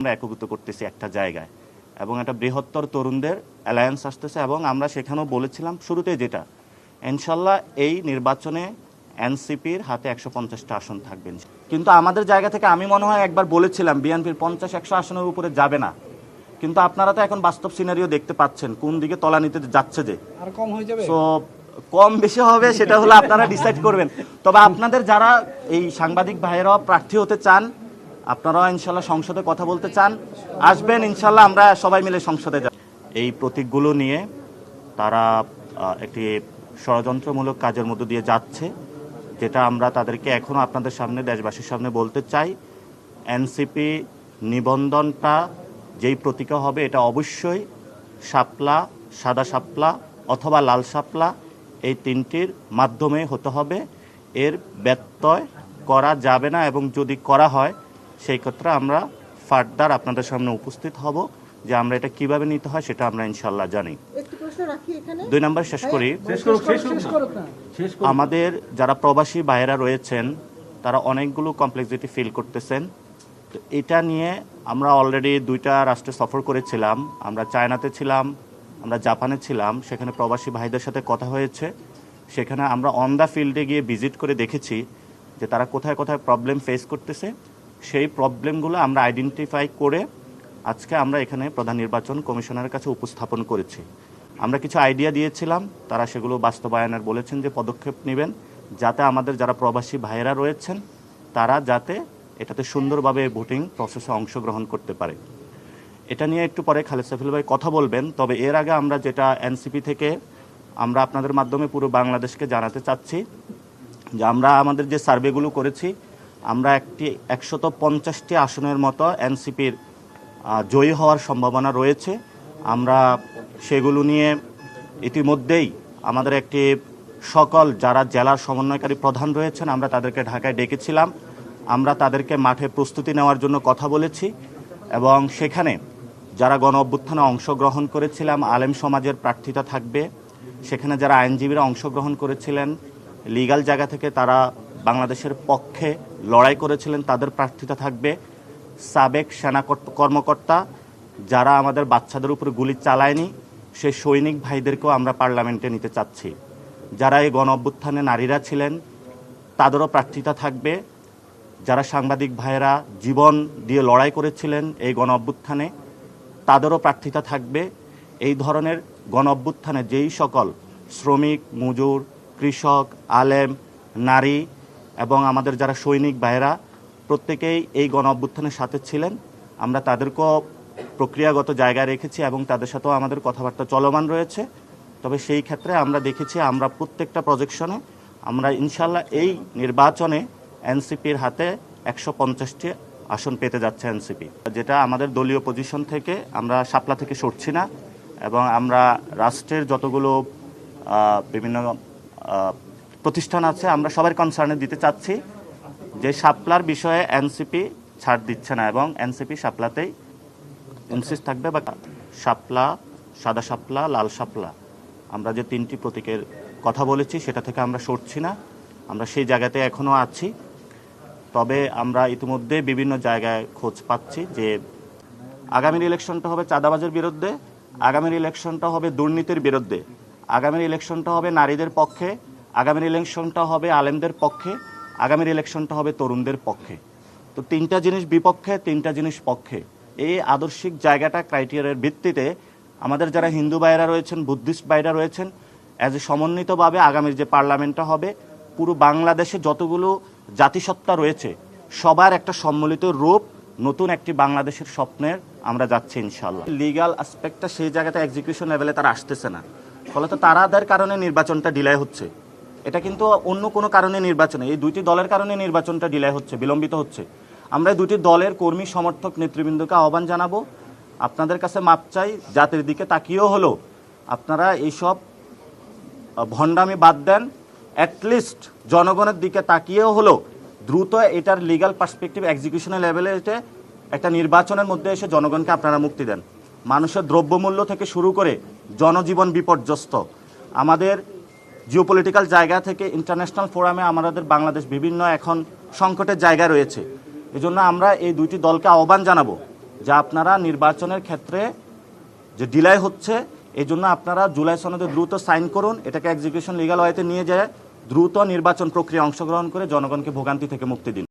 আমরা একভূত করতেছি একটা জায়গায়। এবং একটা বৃহত্তর তরুণদের অ্যালায়েন্স আসতেছে এবং আমরা সেখানেও বলেছিলাম শুরুতে যেটা ইনশাল্লাহ এই নির্বাচনে এনসিপির হাতে একশো পঞ্চাশটা আসন থাকবেন কিন্তু আমাদের জায়গা থেকে আমি মনে হয় একবার বলেছিলাম বিএনপির পঞ্চাশ একশো আসনের উপরে যাবে না। কিন্তু আপনারা তো এখন বাস্তব সিনারিও দেখতে পাচ্ছেন কোন দিকে তলা নিতে যাচ্ছে যে। আর কম হয়ে যাবে? সো কম বেশি হবে সেটা হলো আপনারা ডিসাইড করবেন। তবে আপনাদের যারা এই সাংবাদিক ভাইয়েরাও প্রার্থী হতে চান আপনারাও ইনশাল্লাহ সংসদে কথা বলতে চান। আসবেন, ইনশাল্লাহ আমরা সবাই মিলে সংসদে যাব। এই প্রতীকগুলো নিয়ে তারা একটি ষড়যন্ত্রমূলক কাজের মধ্য দিয়ে যাচ্ছে, যেটা আমরা তাদেরকে এখনও আপনাদের সামনে, দেশবাসীর সামনে বলতে চাই। এনসিপি নিবন্ধনটা যেই প্রতীকা হবে, এটা অবশ্যই শাপলা, সাদা শাপলা অথবা লাল শাপলা এই তিনটির মাধ্যমে হতে হবে। এর ব্যত্যয় করা যাবে না এবং যদি করা হয় সেই ক্ষেত্রে আমরা ফার্দার আপনাদের সামনে উপস্থিত হব যে আমরা এটা কীভাবে নিতে হয় সেটা আমরা ইনশাল্লাহ জানি। একটি প্রশ্ন রাখি এখানে। দুই নম্বর শেষ করি। আমাদের যারা প্রবাসী ভাইয়েরা রয়েছেন তারা অনেকগুলো কমপ্লেক্সিটি ফিল করতেছেন। তো এটা নিয়ে আমরা অলরেডি দুইটা রাষ্ট্রে সফর করেছিলাম। আমরা চায়নাতে ছিলাম আমরা জাপানে ছিলাম সেখানে প্রবাসী ভাইদের সাথে কথা হয়েছে। সেখানে আমরা অন দ্য ফিল্ডে গিয়ে ভিজিট করে দেখেছি যে তারা কোথায় কোথায় প্রবলেম ফেস করতেছে। সেই প্রবলেমগুলো আমরা আইডেন্টিফাই করে আজকে আমরা এখানে প্রধান নির্বাচন কমিশনারের কাছে উপস্থাপন করেছি। আমরা কিছু আইডিয়া দিয়েছিলাম, তারা সেগুলো বাস্তবায়নের বলেছেন যে পদক্ষেপ নেবেন যাতে আমাদের যারা প্রবাসী ভাইয়েরা রয়েছেন, তারা যাতে এটাতে সুন্দরভাবে ভোটিং প্রসেসে অংশগ্রহণ করতে পারে। এটা নিয়ে একটু পরে খালেদ সাইফুল ভাই কথা বলবেন, তবে এর আগে আমরা যেটা এনসিপি থেকে আমরা আপনাদের মাধ্যমে পুরো বাংলাদেশকে জানাতে চাচ্ছি যে আমরা আমাদের যে সার্ভেগুলো করেছি আমরা একটি একশত পঞ্চাশটি আসনের মতো এনসিপির জয়ী হওয়ার সম্ভাবনা রয়েছে। আমরা সেগুলো নিয়ে ইতিমধ্যেই আমাদের একটি সকল যারা জেলার সমন্বয়কারী প্রধান রয়েছেন, আমরা তাদেরকে ঢাকায় ডেকেছিলাম। আমরা তাদেরকে মাঠে প্রস্তুতি নেওয়ার জন্য কথা বলেছি এবং সেখানে যারা গণ অভ্যুত্থানে অংশগ্রহণ করেছিলাম, আলেম সমাজের প্রার্থিতা থাকবে। সেখানে যারা আইনজীবীরা অংশগ্রহণ করেছিলেন, লিগাল জায়গা থেকে তারা বাংলাদেশের পক্ষে লড়াই করেছিলেন, তাদের প্রার্থিতা থাকবে সাবেক সেনা কর্মকর্তা যারা আমাদের বাচ্চাদের উপরে গুলি চালায়নি সেই সৈনিক ভাইদেরকেও আমরা পার্লামেন্টে নিতে চাচ্ছি। যারা এই গণ অভ্যুত্থানে নারীরা ছিলেন, তাদেরও প্রার্থিতা থাকবে। যারা সাংবাদিক ভাইয়েরা জীবন দিয়ে লড়াই করেছিলেন এই গণ অভ্যুত্থানে, তাদেরও প্রার্থিতা থাকবে। এই ধরনের গণ অভ্যুত্থানে যেই সকল শ্রমিক, মজুর, কৃষক, আলেম, নারী এবং আমাদের যারা সৈনিক ভাইয়েরা, প্রত্যেকেই এই গণ অভ্যুত্থানের সাথে ছিলেন। আমরা তাদেরকেও প্রক্রিয়াগত জায়গায় রেখেছি এবং তাদের সাথেও আমাদের কথাবার্তা চলমান রয়েছে। তবে সেই ক্ষেত্রে আমরা দেখেছি, আমরা প্রত্যেকটা প্রজেকশনে আমরা ইনশাল্লাহ এই নির্বাচনে এনসিপির হাতে একশো পঞ্চাশটি আসন পেতে যাচ্ছে এনসিপি। যেটা আমাদের দলীয় পজিশন থেকে আমরা শাপলা থেকে সরছি না এবং আমরা রাষ্ট্রের যতগুলো বিভিন্ন প্রতিষ্ঠান আছে, আমরা সবার কনসার্নে দিতে চাচ্ছি যে শাপলার বিষয়ে এনসিপি ছাড় দিচ্ছে না এবং এনসিপি শাপলাতেই ইনসিস্ট থাকবে বা শাপলা, সাদা শাপলা, লাল শাপলা। আমরা যে তিনটি প্রতীকের কথা বলেছি, সেটা থেকে আমরা সরছি না। আমরা সেই জায়গাতে এখনও আছি। তবে আমরা ইতিমধ্যে বিভিন্ন জায়গায় খোঁজ পাচ্ছি যে আগামীর ইলেকশনটা হবে চাঁদাবাজের বিরুদ্ধে, আগামীর ইলেকশনটা হবে দুর্নীতির বিরুদ্ধে, আগামীর ইলেকশনটা হবে নারীদের পক্ষে আগামীর ইলেকশনটা হবে আলেমদের পক্ষে, আগামীর ইলেকশনটা হবে তরুণদের পক্ষে। তো তিনটা জিনিস বিপক্ষে, তিনটা জিনিস পক্ষে। এই আদর্শিক জায়গাটা ক্রাইটেরিয়ার ভিত্তিতে আমাদের যারা হিন্দু ভাইরা রয়েছেন, বুদ্ধিস্ট ভাইরা রয়েছেন অ্যাজ এ সমন্বিতভাবে আগামীর যে পার্লামেন্টটা হবে, পুরো বাংলাদেশে যতগুলো জাতিসত্তা রয়েছে, সবার একটা সম্মিলিত রূপ, নতুন একটি বাংলাদেশের স্বপ্নের আমরা যাচ্ছি ইনশাল্লাহ লিগাল অ্যাসপেক্টটা সেই জায়গাতে এক্সিকিউশন লেভেলে তারা আসতেছে না। ফলে তো তারাদের কারণে নির্বাচনটা ডিলে হচ্ছে। এটা কিন্তু অন্য কোনো কারণে নির্বাচনে, এই দুইটি দলের কারণে নির্বাচনটা ডিলে হচ্ছে, বিলম্বিত হচ্ছে। আমরা দুটি দলের কর্মী, সমর্থক, নেতৃবৃন্দকে আহ্বান জানাব। আপনাদের কাছে মাপ চাই, জাতির দিকে তাকিয়েও হলো। আপনারা এইসব ভণ্ডামি বাদ দেন অ্যাটলিস্ট জনগণের দিকে তাকিয়েও হলো। দ্রুত এটার লিগ্যাল পার্সপেক্টিভ এক্সিকিউশনের লেভেলে এসে একটা নির্বাচনের মধ্যে এসে জনগণকে আপনারা মুক্তি দেন। মানুষের দ্রব্যমূল্য থেকে শুরু করে জনজীবন বিপর্যস্ত। আমাদের জিওপলিটিক্যাল জায়গা থেকে ইন্টারন্যাশনাল ফোরামে আমাদের বাংলাদেশ বিভিন্ন এখন সংকটের জায়গা রয়েছে। এজন্য আমরা এই দুইটি দলকে আহ্বান জানাব যে আপনারা নির্বাচনের ক্ষেত্রে যে ডিলাই হচ্ছে এই জন্য আপনারা জুলাই সনদে দ্রুত সাইন করুন, এটাকে এক্সিকিউশন লিগাল ওয়েতে নিয়ে যায় দ্রুত নির্বাচন প্রক্রিয়া অংশগ্রহণ করে জনগণকে ভোগান্তি থেকে মুক্তি দিন।